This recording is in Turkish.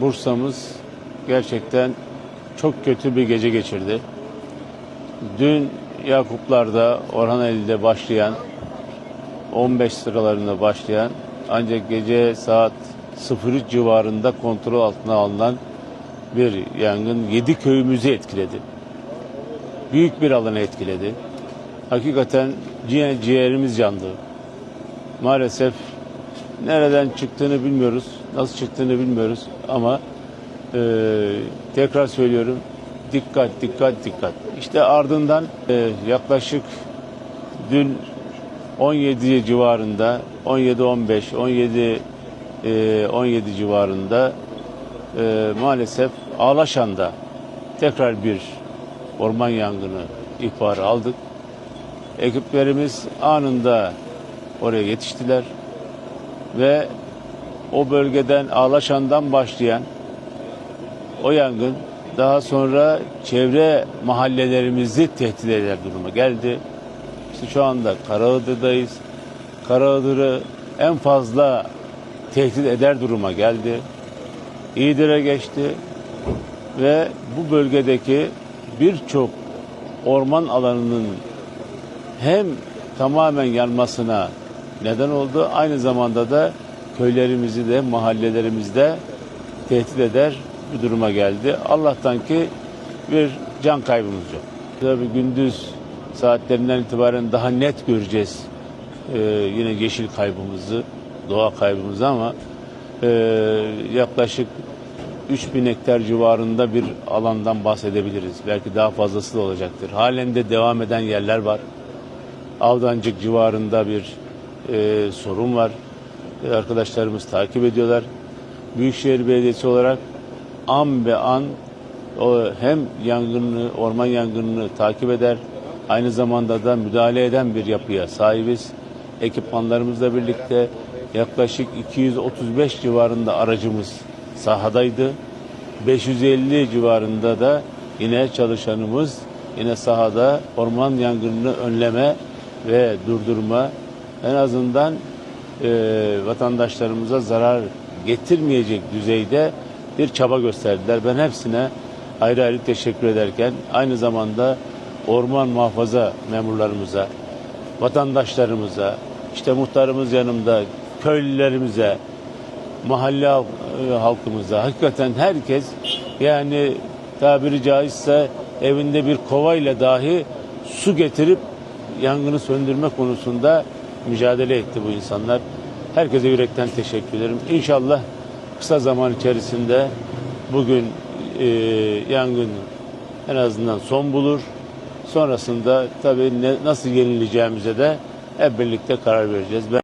Bursa'mız gerçekten çok kötü bir gece geçirdi. Dün Yakuplar'da Orhaneli'de başlayan 15 sıralarında başlayan ancak gece saat 03 civarında kontrol altına alınan bir yangın 7 köyümüzü etkiledi. Büyük bir alanı etkiledi. Hakikaten ciğer, ciğerimiz yandı. Maalesef nereden çıktığını bilmiyoruz, nasıl çıktığını bilmiyoruz ama e, tekrar söylüyorum dikkat, dikkat, dikkat. İşte ardından e, yaklaşık dün 17 civarında 17 15 17 e, 17 civarında e, maalesef Ağlaşan'da tekrar bir orman yangını ihbarı aldık. Ekiplerimiz anında oraya yetiştiler ve o bölgeden Ağlaşan'dan başlayan o yangın daha sonra çevre mahallelerimizi tehdit eder duruma geldi. İşte şu anda Karaağıdır'dayız. Karaağıdır'ı en fazla tehdit eder duruma geldi. İğdir'e geçti ve bu bölgedeki birçok orman alanının hem tamamen yanmasına neden oldu. Aynı zamanda da köylerimizi de mahallelerimizde tehdit eder bir duruma geldi. Allah'tan ki bir can kaybımız yok. Tabii gündüz saatlerinden itibaren daha net göreceğiz ee, yine yeşil kaybımızı, doğa kaybımızı ama e, yaklaşık 3000 hektar civarında bir alandan bahsedebiliriz. Belki daha fazlası da olacaktır. Halen de devam eden yerler var. Avdancık civarında bir e, sorun var. Arkadaşlarımız takip ediyorlar. Büyükşehir Belediyesi olarak an be an o hem yangını, orman yangınını takip eder, aynı zamanda da müdahale eden bir yapıya sahibiz. Ekipmanlarımızla birlikte yaklaşık 235 civarında aracımız sahadaydı. 550 civarında da yine çalışanımız yine sahada orman yangınını önleme ve durdurma en azından e, vatandaşlarımıza zarar getirmeyecek düzeyde bir çaba gösterdiler. Ben hepsine ayrı ayrı teşekkür ederken aynı zamanda orman muhafaza memurlarımıza, vatandaşlarımıza, işte muhtarımız yanımda, köylülerimize, mahalle e, halkımıza, hakikaten herkes yani tabiri caizse evinde bir kovayla dahi su getirip yangını söndürme konusunda mücadele etti bu insanlar. Herkese yürekten teşekkür ederim. İnşallah kısa zaman içerisinde bugün e, yangın en azından son bulur. Sonrasında tabii ne, nasıl yenileceğimize de hep birlikte karar vereceğiz. Ben